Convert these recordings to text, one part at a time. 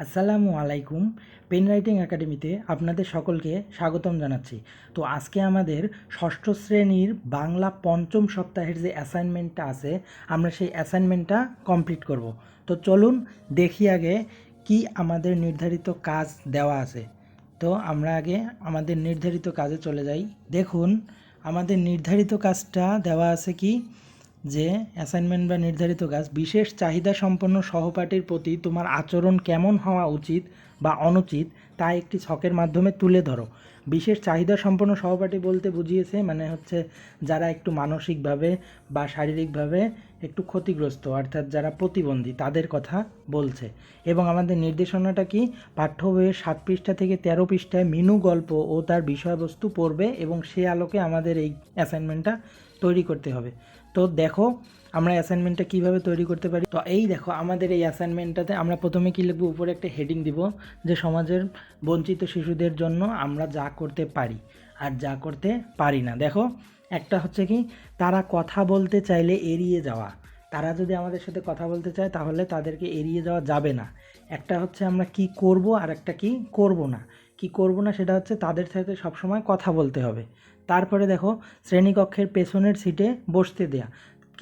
আসসালামু আলাইকুম। Pen writing একাডেমিতে আপনাদের সকলকে স্বাগতম জানাচ্ছি। তো আজকে আমাদের ষষ্ঠ শ্রেণির বাংলা পঞ্চম সপ্তাহের যে অ্যাসাইনমেন্টটা আছে, আমরা সেই অ্যাসাইনমেন্টটা কমপ্লিট করব। তো চলুন দেখি আগে কি আমাদের নির্ধারিত কাজ দেওয়া আছে। তো আমরা আগে আমাদের নির্ধারিত কাজে চলে যাই। দেখুন, আমাদের নির্ধারিত কাজটা দেওয়া আছে কি? যে অ্যাসাইনমেন্ট বা নির্ধারিত কাজ, বিশেষ চাহিদা সম্পন্ন সহপাঠীর প্রতি তোমার আচরণ কেমন হওয়া উচিত বা অনুচিত, তা একটি ছকের মাধ্যমে তুলে ধরো। বিশেষ চাহিদা সম্পন্ন সহপাঠী বলতে বুঝিয়েছে মানে হচ্ছে যারা একটু মানসিকভাবে বা শারীরিকভাবে একটু ক্ষতিগ্রস্ত, অর্থাৎ যারা প্রতিবন্ধী, তাদের কথা বলছে। এবং আমাদের নির্দেশনাটা কি? পাঠ্য বইয়ের সাত পৃষ্ঠা থেকে তেরো পৃষ্ঠায় মিনু গল্প ও তার বিষয়বস্তু পড়বে এবং সে আলোকে আমাদের এই অ্যাসাইনমেন্টটা তৈরি করতে হবে। তো দেখো আমরা অ্যাসাইনমেন্টটা কীভাবে তৈরি করতে পারি? তো এই দেখো, আমাদের এই অ্যাসাইনমেন্টটাতে আমরা প্রথমে কী লিখব? উপরে একটা হেডিং দিব, যে সমাজের বঞ্চিত শিশুদের জন্য আমরা যা করতে পারি আর যা করতে পারি না। দেখো, একটা হচ্ছে কি, তারা কথা বলতে চাইলে এড়িয়ে যাওয়া। তারা যদি আমাদের সাথে কথা বলতে চায়, তাহলে তাদেরকে এড়িয়ে যাওয়া যাবে না। একটা হচ্ছে আমরা কি করব আর একটা কি করব না। কি করব না সেটা হচ্ছে তাদের সাথে সবসময় কথা বলতে হবে। তারপরে দেখো, শ্রেণীকক্ষের পেছনের সিটে বসতে দেয়া।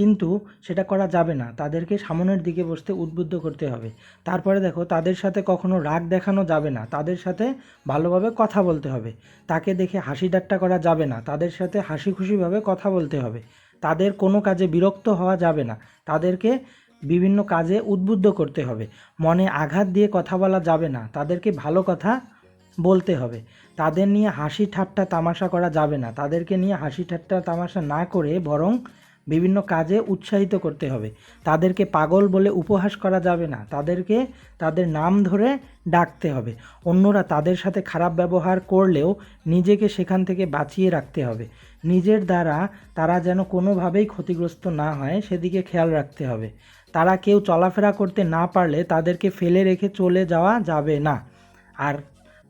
কিন্তু সেটা করা যাবে না। তাদেরকে সামনের দিকে বসতে উদ্বুদ্ধ করতে হবে। তারপরে দেখো, তাদের সাথে কখনো রাগ দেখানো যাবে না। তাদের সাথে ভালোভাবে কথা বলতে হবে। তাকে দেখে হাসি ঠাট্টা করা যাবে না। তাদের সাথে হাসি খুশিভাবে কথা বলতে হবে। তাদের কোনো কাজে বিরক্ত হওয়া যাবে না। তাদেরকে বিভিন্ন কাজে উদ্বুদ্ধ করতে হবে। মনে আঘাত দিয়ে কথা বলা যাবে না। তাদেরকে ভালো কথা বলতে হবে। তাদের নিয়ে হাসি ঠাট্টা তামাশা করা যাবে না। তাদেরকে নিয়ে হাসি ঠাট্টা তামাশা না করে বরং বিভিন্ন কাজে উৎসাহিত করতে হবে। তাদেরকে পাগল বলে উপহাস করা যাবে না। তাদেরকে তাদের নাম ধরে ডাকতে হবে। অন্যরা তাদের সাথে খারাপ ব্যবহার করলেও নিজেকে সেখান থেকে বাঁচিয়ে রাখতে হবে। নিজের দ্বারা তারা যেন কোনোভাবেই ক্ষতিগ্রস্ত না হয়, সেদিকে খেয়াল রাখতে হবে। তারা কেউ চলাফেরা করতে না পারলে তাদেরকে ফেলে রেখে চলে যাওয়া যাবে না। আর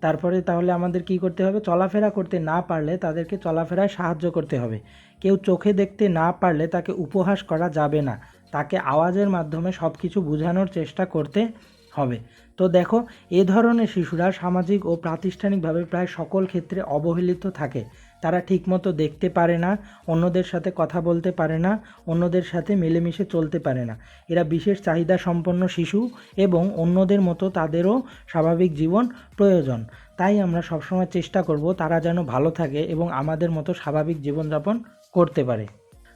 তারপরে তাহলে আমাদের কি করতে হবে? চলাফেরা করতে না পারলে তাদেরকে চলাফেরায় সাহায্য করতে হবে। কেউ চোখে দেখতে না পারলে তাকে উপহাস করা যাবে না। তাকে আওয়াজের মাধ্যমে সব কিছু বোঝানোর চেষ্টা করতে হবে। তো দেখো, এ ধরনের শিশুরা সামাজিক ও প্রাতিষ্ঠানিকভাবে প্রায় সকল ক্ষেত্রে অবহেলিত থাকে। তারা ঠিকমতো দেখতে পারে না, অন্যদের সাথে কথা বলতে পারে না, অন্যদের সাথে মিলেমিশে চলতে পারে না। এরা বিশেষ চাহিদা সম্পন্ন শিশু এবং অন্যদের মতো তাদেরও স্বাভাবিক জীবন প্রয়োজন। তাই আমরা সবসময় চেষ্টা করব তারা যেন ভালো থাকে এবং আমাদের মতো স্বাভাবিক জীবনযাপন করতে পারে।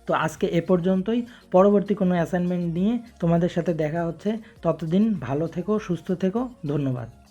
তো আজকে এ পর্যন্তই। পরবর্তী কোনো অ্যাসাইনমেন্ট নিয়ে তোমাদের সাথে দেখা হচ্ছে। ততদিন ভালো থেকো, সুস্থ থেকো। ধন্যবাদ।